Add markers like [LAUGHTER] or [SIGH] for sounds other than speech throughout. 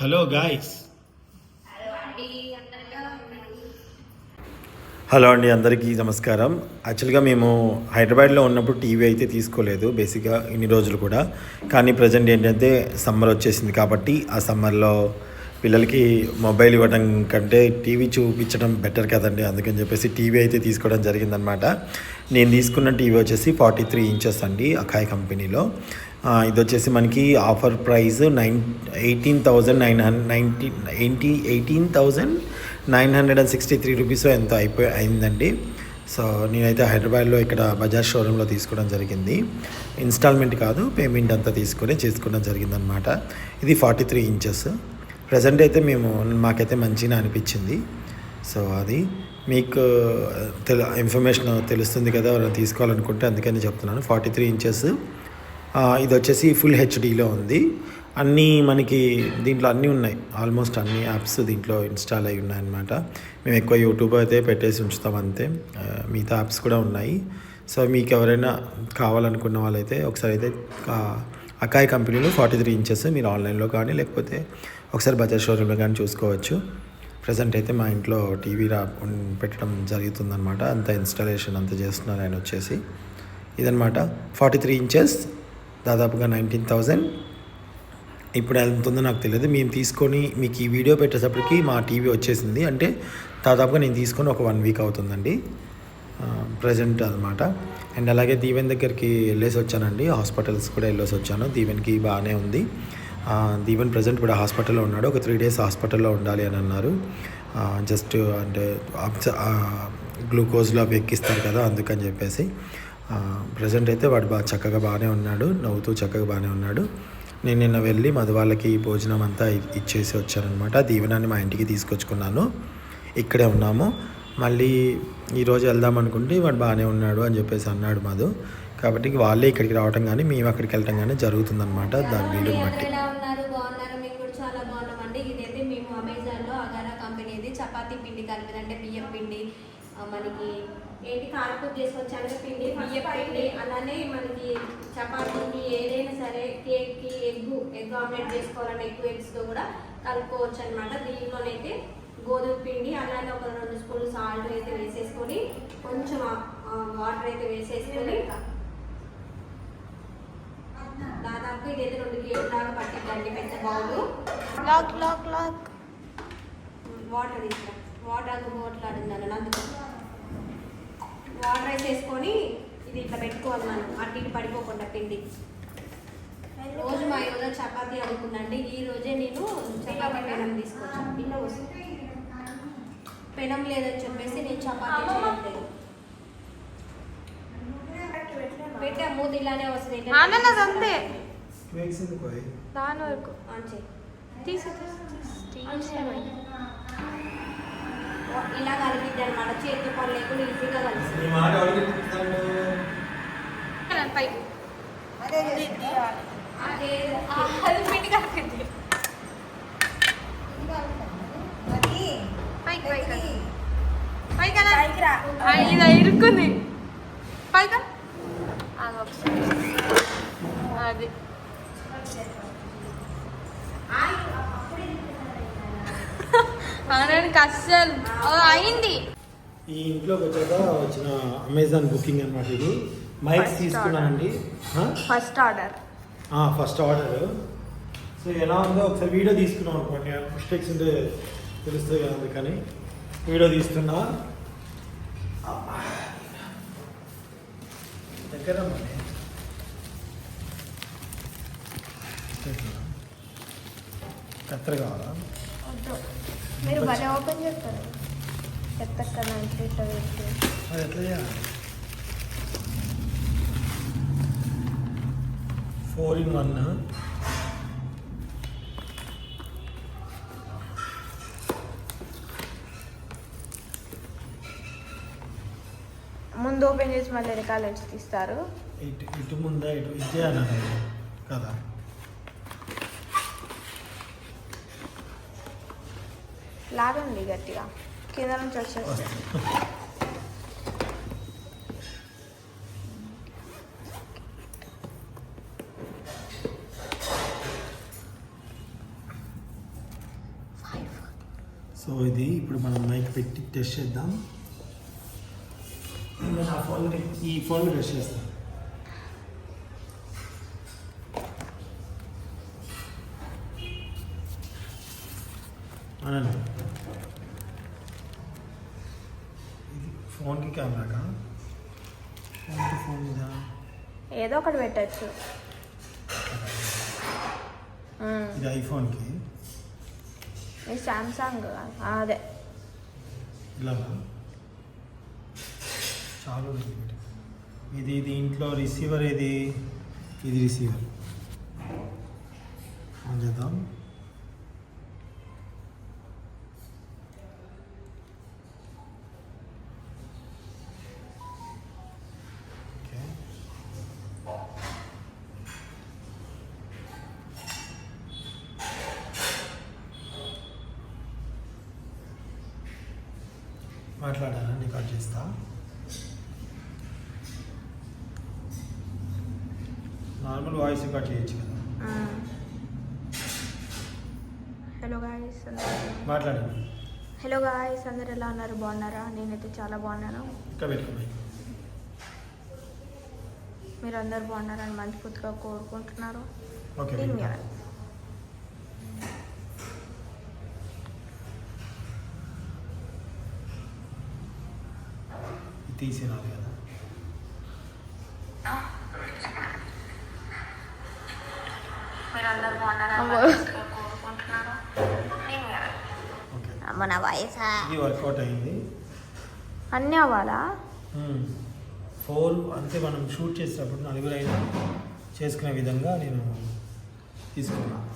Hello guys. Hello అండి అందరికీ నమస్కారం. యాక్చువల్గా మేము హైదరాబాద్లో ఉన్నప్పుడు టీవీ అయితే తీసుకోలేదు బేసిక్గా ఇన్ని రోజులు కూడా. కానీ ప్రజెంట్ ఏంటంటే సమ్మర్ వచ్చేసింది కాబట్టి ఆ సమ్మర్లో పిల్లలకి మొబైల్ ఇవ్వడం కంటే టీవీ చూపించడం బెటర్ కదండి. అందుకని చెప్పేసి టీవీ అయితే తీసుకోవడం జరిగిందనమాట నేను తీసుకున్న టీవీ వచ్చేసి ఫార్టీ త్రీ ఇంచెస్ అండి అకాయ్ కంపెనీలో. ఇది వచ్చేసి మనకి offer price nine eighteen thousand nine hundred ninety eighty eighteen thousand nine hundred and sixty three rupees ఎంత అయిపోయి అయిందండి. సో నేనైతే హైదరాబాద్లో ఇక్కడ బజాజ్ షోరూంలో తీసుకోవడం జరిగింది. ఇన్స్టాల్మెంట్ కాదు పేమెంట్ అంతా తీసుకొని చేసుకోవడం జరిగిందనమాట ఇది ఫార్టీ త్రీ ఇంచెస్. ప్రజెంట్ అయితే మేము మాకైతే మంచిగా అనిపించింది. సో అది మీకు తెల ఇన్ఫర్మేషన్ తెలుస్తుంది కదా ఎవరైనా తీసుకోవాలనుకుంటే అందుకని చెప్తున్నాను. ఫార్టీ త్రీ ఇంచెస్ ఇది వచ్చేసి ఫుల్ హెచ్డీలో ఉంది. అన్నీ మనకి దీంట్లో అన్నీ ఉన్నాయి. ఆల్మోస్ట్ అన్ని యాప్స్ దీంట్లో ఇన్స్టాల్ అయి ఉన్నాయన్నమాట. మేము ఎక్కువ యూట్యూబ్ అయితే పెట్టేసి ఉంచుతాం అంతే. మిగతా యాప్స్ కూడా ఉన్నాయి. సో మీకు ఎవరైనా కావాలనుకున్న వాళ్ళైతే ఒకసారి అయితే అకాయ్ కంపెనీలో ఫార్టీ త్రీ ఇంచెస్ మీరు ఆన్లైన్లో కానీ లేకపోతే ఒకసారి బజాజ్ షోరూంలో కానీ చూసుకోవచ్చు. ప్రజెంట్ అయితే మా ఇంట్లో టీవీ రా పెట్టడం జరుగుతుందన్నమాట. అంత ఇన్స్టాలేషన్ అంత చేస్తున్నారు ఆయన వచ్చేసి. ఇదనమాట ఫార్టీ త్రీ ఇంచెస్ దాదాపుగా నైన్టీన్ థౌజండ్ ఇప్పుడు ఎంత ఉందో నాకు తెలియదు. మేము తీసుకొని మీకు ఈ వీడియో పెట్టేటప్పటికి మా టీవీ వచ్చేసింది. అంటే దాదాపుగా నేను తీసుకొని ఒక వన్ వీక్ అవుతుందండి. ప్రజెంట్ అనమాట అండ్ అలాగే దీవెన్ దగ్గరికి వెళ్ళేసి వచ్చానండి. హాస్పిటల్స్ కూడా వెళ్ళేసి వచ్చాను. దీవెన్కి బాగానే ఉంది. దీవెన్ ప్రజెంట్ కూడా హాస్పిటల్లో ఉన్నాడు. ఒక త్రీ డేస్ హాస్పిటల్లో ఉండాలి అని అన్నారు. జస్ట్ అంటే గ్లూకోజ్లో అవి ఎక్కిస్తారు కదా అందుకని చెప్పేసి. ప్రజెంట్ అయితే వాడు బాగా చక్కగా బాగానే ఉన్నాడు. నవ్వుతూ చక్కగా బాగానే ఉన్నాడు. నేను నిన్న వెళ్ళి మధు వాళ్ళకి భోజనం అంతా ఇచ్చేసి వచ్చానమాట దీవెనాన్ని మా ఇంటికి తీసుకొచ్చుకున్నాను. ఇక్కడే ఉన్నాము. మళ్ళీ ఈరోజు వెళ్దాం అనుకుంటే వాడు బాగానే ఉన్నాడు అని చెప్పేసి అన్నాడు మధు. కాబట్టి వాళ్ళే ఇక్కడికి రావటం కానీ మేము అక్కడికి వెళ్ళటం కానీ జరుగుతుందన్నమాట. దాని వీలుని బట్టి ఎలా ఉన్నారు బాగున్నారు మేము కూడా చాలా బాగున్నామండి ఇదైతే మేము అమెజాన్లో అగారా కంపెనీది చపాతీ పిండి కలిపి అంటే బియ్యం పిండి ఆ, మనకి కారపూర్ చేసుకొచ్చాను పిండి బియ్యం పిండి అలానే మనకి చపాతీకి ఏదైనా సరే కేక్కి ఎగ్ ఎగ్ ఆమ్లెట్ చేసుకోవాలంటే ఎగ్ ఎగ్స్తో కూడా కలుపుకోవచ్చు అనమాట దీనిలోనైతే గోధుమ పిండి అలానే ఒక రెండు స్పూన్లు సాల్ట్ అయితే వేసేసుకొని కొంచెం వాటర్ అయితే వేసేసుకొని దాదాపు ఇదైతే రెండు కేజీల దాకా పట్టిద్దండి పెద్ద bowl. Lock lock lock. Water water అంత మాట్లాడిందని అందుకు వాటర్ వేసేసుకొని ఇది ఇట్లా పెట్టుకోవాలి మనం అటు ఇటు పడిపోకుండా పిండి రోజు మా రోజు చపాతీ అనుకుందండి ఈ రోజే నేను చపాతీ పెనం తీసుకొచ్చాను. పిల్ల వస్తుంది పెనం లేదని చెప్పేసి నేను చపాతీ చేయట్లేదు. పెట్టా మూత ఇలానే వస్తుంది అంతే. దాని వరకు. తీసి తీసి ఇలా కలిపిద్ది అనమాట చేతి పని లేకుండా ఈజీగా కలిసి. నీ మాట ఎవరికి పైకి పైకి. పైకి ఇది ఇరుక్కుంది పైగా ఆగు ఒకసారి. అది అనడానికి అస్సలు. అయింది. ఈ ఇంట్లోకి వచ్చాక వచ్చిన అమెజాన్ బుకింగ్ అనమాట ఇది. మైక్స్ తీసుకున్నానండి first order first order so ఎలా ఉందో ఒకసారి వీడియో తీసుకున్నాం అనుకోండి. మిస్టేక్స్ ఉంటే తెలుస్తుంది కదా అందుకని. వీడియో తీస్తున్నా. దగ్గర. కత్తెర కావాలా? మీరు భలే ఓపెన్ చేస్తారు. చెత్త ఇట్లా ఇట్లా పెట్టి. ఫోర్ ఇన్ వన్ ముందు ఓపెన్ చేసి మళ్ళీ నుంచి తీస్తారు. ఇటు ఇటు ముందా ఇటు ఇది చేయాలి కదా. లాగండి గట్టిగా. కింద నుంచి వచ్చేస్తుంది సో ఇది ఇప్పుడు మనం మైక్ పెట్టి టెస్ట్ చేద్దాం. ఫోన్ ఈ ఫోన్ టెస్ట్ చేస్తాను అనండి ఇది ఫోన్కి ఫోన్ మీద? ఏదో ఒకటి పెట్టచ్చు. ఇది ఐఫోన్కి? ఇది సామ్సంగ్. అదే. ఇలా చాలా ఇది. ఇది దీంట్లో రిసీవర్ ఇది ఇది రిసీవర్. చేద్దాం? మాట్లాడాలా రికార్డ్ చేస్తా. నార్మల్ వాయిస్ రికార్డ్ చేయొచ్చు కదా. హలో గాయస్ మాట్లాడండి. హలో గాయస్ అందరు ఎలా ఉన్నారు? బాగున్నారా? నేనైతే చాలా బాగున్నాను. మీరు అందరు బాగున్నారని మనస్ఫూర్తిగా కోరుకుంటున్నారు. ఓకే నేను పెట్టుకో. మీ- ఇది తీసి రాదు కదా మీరు అందరు బాగున్నారని అమ్మో. మనస్ఫూర్తిగా కోరుకుంటున్నారు నేను మీ- ఓకే. మన వయసా? ఇది వర్కౌట్ అయింది. అన్నీ అవ్వాలా? ఫోర్ అంటే మనం షూట్ చేసేటప్పుడు నలుగురు అయినా చేసుకునే విధంగా నేను తీసుకున్నా.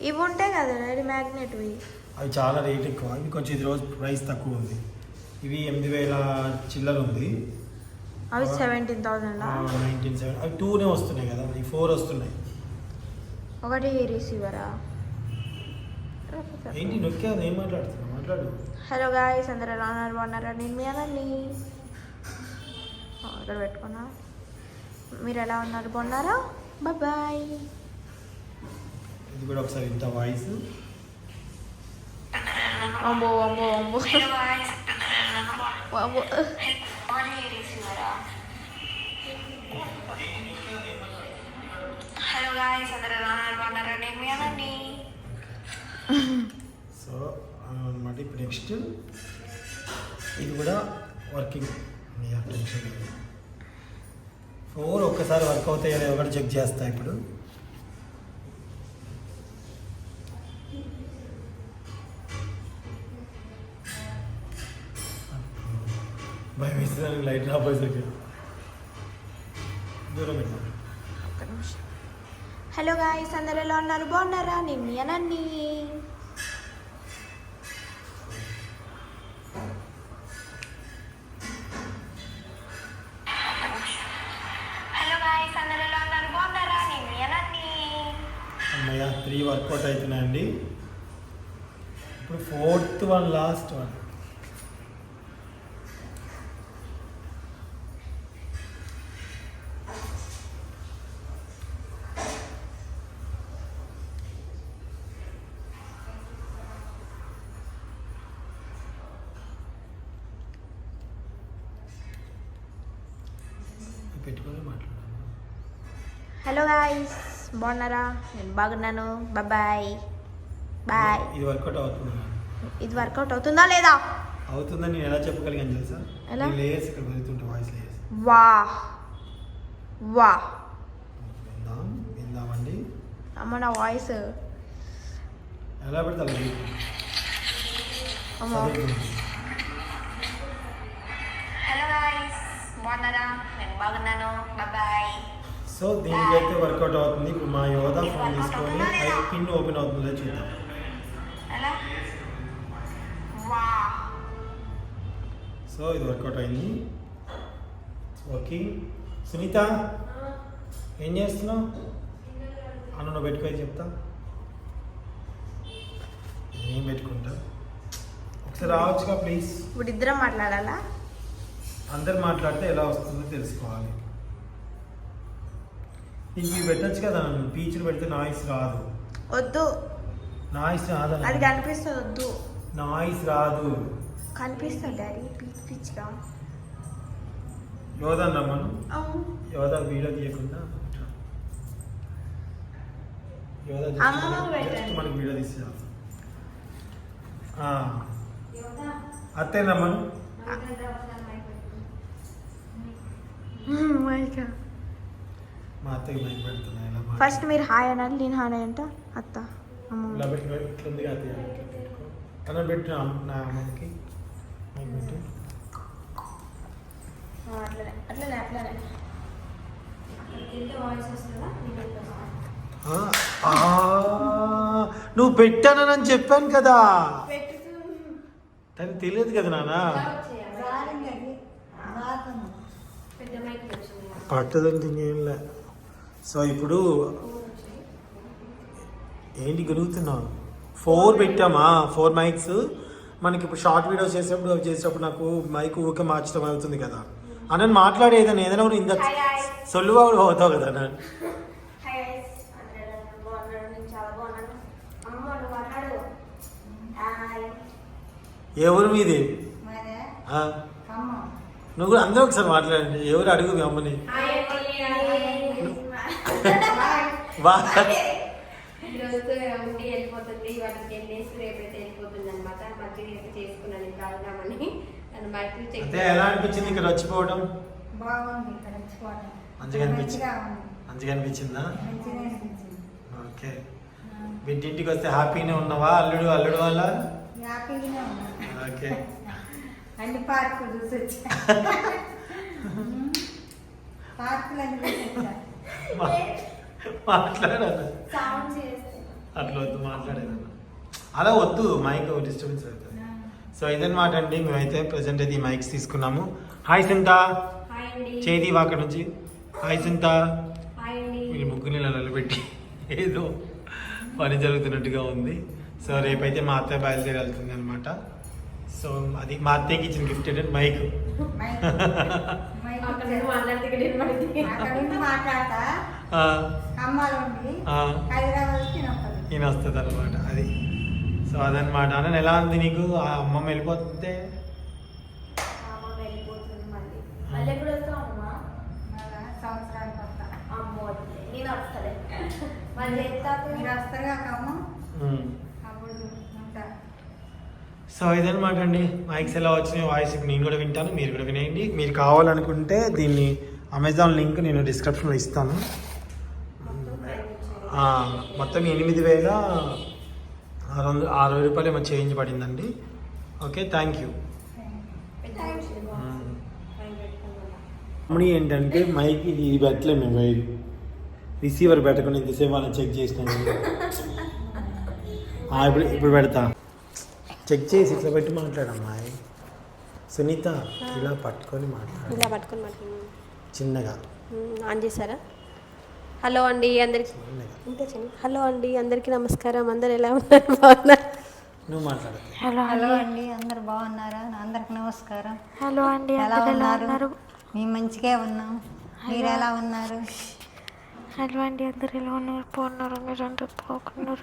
ఇవి ఉంటాయి కదా రెడీ మ్యాగ్నెట్వి. అవి చాలా రేట్ ఎక్కువ. ఇవి కొంచెం ఇది రోజు ప్రైస్ తక్కువ ఉంది. ఇవి ఎనిమిది వేల చిల్లర ఉంది. అవి సెవెంటీన్ థౌసండ్ నైన్టీన్ సెవెన్ అవి టూనే వస్తున్నాయి కదా ఈ ఫోర్ వస్తున్నాయి. ఒకటి రిసీవరా ఏంటి నొక్కే అది ఏం మాట్లాడుతున్నావు? మాట్లాడు. హలో గాయస్ అందరు ఎలా ఉన్నారు? బాగున్నారా? నేను మీ అనండి. ఇక్కడ పెట్టుకున్నా. మీరు ఎలా ఉన్నారు? బాగున్నారా? బాయ్ ఇది కూడా ఒకసారి ఇంత వాయిస్. అమ్మో అమ్మో అమ్మో. హలో గాయస్ అందరు ఎలా ఉన్నారు? బాగున్నారా? నేను మీ అనండి. సో అనమాట ఇప్పుడు నెక్స్ట్ ఇది కూడా వర్కింగ్. టెన్షన్ లేదు ఫోర్ ఒక్కసారి వర్క్ అవుతాయి ఒకటి చెక్ చేస్తా ఇప్పుడు. లైట్ ఆపోజిట్ దూరం హలో గాయస్ అందరు ఎలా ఉన్నారు? బాగున్నారా? నేను మీ హలో గాయస్ బాగున్నారా? నేను బాగున్నాను. బాయ్ బాయ్ ఇది వర్కౌట్ అవుతుంది? ఇది వర్కౌట్ అవుతుందా లేదా? అవుతుందని నేను ఎలా చెప్పగలిగాను తెలుసా? ఎలా? లేయర్స్ ఇక్కడ పెరుగుతుంటే వాయిస్ లేయర్స్ వా వా విందాం విందామండి. అమ్మ నా వాయిస్ ఎలా పెడితే. అమ్మో. హలో గాయస్ బాగున్నారా? నేను బాగున్నాను. బాయ్ సో దీనికి అయితే వర్కౌట్ అవుతుంది. ఇప్పుడు మా యోధ ఫోన్ తీసుకొని పిన్ ఓపెన్ అవుతుందో చూద్దాం. సో ఇది వర్కౌట్ అయింది. వర్కింగ్ సునీత ఏం చేస్తున్నావు? అన్న నువ్వు పెట్టుకొని చెప్తా. నేను పెట్టుకుంటా? ఒకసారి రావచ్చుగా ప్లీజ్. ఇప్పుడు ఇద్దరం మాట్లాడాలా? అందరు మాట్లాడితే ఎలా వస్తుందో తెలుసుకోవాలి. ఇవి పెట్టచ్చు కదా పీచులు పెడితే నాయిస్ రాదు. వద్దు. నాయిస్ రాదు? అది కనిపిస్తుంది వద్దు. నాయిస్ రాదు. కనిపిస్తుంది డాడీ పిచ్ పిచ్గా. యోధన్ రమ్మను. యోధ వీడియో తీయకుండా యోధ మనకి- వీడియో తీసా యువత అత్తే రమ్మను. నవ్వుతుంటే ఒకసారి మైక్ పెట్టు. మా అత్తయ్య మైక్ పెడుతున్నా ఇలా మా- ఫస్ట్ మీరు హాయ్ అనాలి నేను హాయ్ అంట అత్త అమ్మ. ఇలా పెట్టి ఇట్లుంది అత్తయ్య ఇట్లా పెట్టుకో. అలా పెట్టిన నా అమ్మకి. మైక్ పెట్టు. అట్లనే అట్లనే అట్లనే. తింటే వాయిస్ వస్తుందా? నీకు వస్తుందా? ఆ, ఆ, నువ్వు పెట్టానని చెప్పాను కదా. తనకి తెలియదు కదా నాన్న? పెద్ద మైక్ వచ్చింది. పట్టదంటే ఇంకేం లే. సో ఇప్పుడు ఏంటి గలుగుతున్నావు? ఫోర్ పెట్టామా? ఫోర్ మైక్స్ మనకి ఇప్పుడు షార్ట్ వీడియోస్ చేసేటప్పుడు అవి చేసేటప్పుడు నాకు మైక్ ఊరికే మార్చడం అవుతుంది కదా. అని మాట్లాడేదని ఏదైనా కూడా ఇంత కూడా పోతావు కదా నన్ను హాయ్ ఎవరు మీది? నువ్వు కూడా అందరూ ఒకసారి మాట్లాడండి. ఎవరు అడుగు మీ అమ్మని? వా. వెళ్ళిపోతుంది. వాళ్ళకి టెన్ డేస్ రేపైతే వెళ్ళిపోతుంది అనమాట మంచిగా అయితే చేసుకున్నాను ఇంకా చెక్ అయితే ఎలా అనిపించింది ఇక్కడ వచ్చిపోవడం బాగుంది ఇక్కడ వచ్చిపోవడం మంచిగా అనిపించింది? మంచిగా అనిపించిందా. ఓకే. ఇంటింటికి వస్తే హ్యాపీనే ఉన్నావా? అల్లుడు అల్లుడు వాళ్ళ? హ్యాపీగానే ఉన్నా. ఓకే. అన్ని పార్కులు చూసి వచ్చా. [LAUGHS] పార్కులు అన్ని చూసి వచ్చా. మాట్లాడాలి అట్లా వద్దు మాట్లాడేదన్న. అలా వద్దు మైక్ డిస్టర్బెన్స్ అవుతుంది. సో ఇదన్నమాట అండి. మేమైతే ప్రజెంట్ అయితే ఈ మైక్స్ తీసుకున్నాము. హాయ్ సింత హాయ్ అండి. చేది అక్కడ నుంచి. హాయ్ సింత హాయ్ అండి. వీళ్ళు ముగ్గురు నెలలు పెట్టి ఏదో పని జరుగుతున్నట్టుగా ఉంది. సో రేపైతే మా అత్తయ్య బయలుదేరి వెళ్తుంది అనమాట సో అది మా అత్తయ్యకి ఇచ్చిన గిఫ్ట్ ఏంటంటే మైక్ మాట్లాడితే. ఈయన వస్తుంది అనమాట అది. సో అదనమాట అన్న ఎలా ఉంది నీకు? ఆ అమ్మమ్మ అమ్మ ఉంటా. సో ఇదనమాట అండి. మైక్స్ ఎలా వచ్చినాయి వాయిస్ ఇప్పుడు నేను కూడా వింటాను మీరు కూడా వినేయండి. మీరు కావాలనుకుంటే దీన్ని అమెజాన్ లింక్ నేను డిస్క్రిప్షన్లో ఇస్తాను. మొత్తం ఎనిమిది వేల ఆరు వందల అరవై రూపాయలు ఏమో చేంజ్ పడిందండి. Okay thank you. అమ్మని ఏంటంటే మైక్ ఇది పెట్టలే మేము. వైర్ రిసీవర్ పెట్టకుండా ఇంతసేపు వాళ్ళని చెక్ చేసినాము. ఆ, ఇప్పుడు ఇప్పుడు పెడతా. చెక్ చేసి ఇట్లా పెట్టి మాట్లాడమ్మా. సునీత ఇలా పట్టుకొని మాట్లాడు. ఇలా పట్టుకొని మాట్లాడు. చిన్నగా. ఆన్ చేశారా? హలో అండి అందరికి హలో అండి అందరికీ నమస్కారం. అందరు ఎలా ఉన్నారు? బాగున్నారు? నువ్వు మాట్లాడు హలో హలో అండి అందరు బాగున్నారా? అందరికి నమస్కారం. హలో అండి ఎలా అందరు ఎలా ఉన్నారు? ఉన్నారు? మేము మంచిగా ఉన్నాం. మీరు ఎలా ఉన్నారు? హలో అండి అందరు ఎలా ఉన్నారు? బాగున్నారు? మీరు అందరు బాగున్నారు?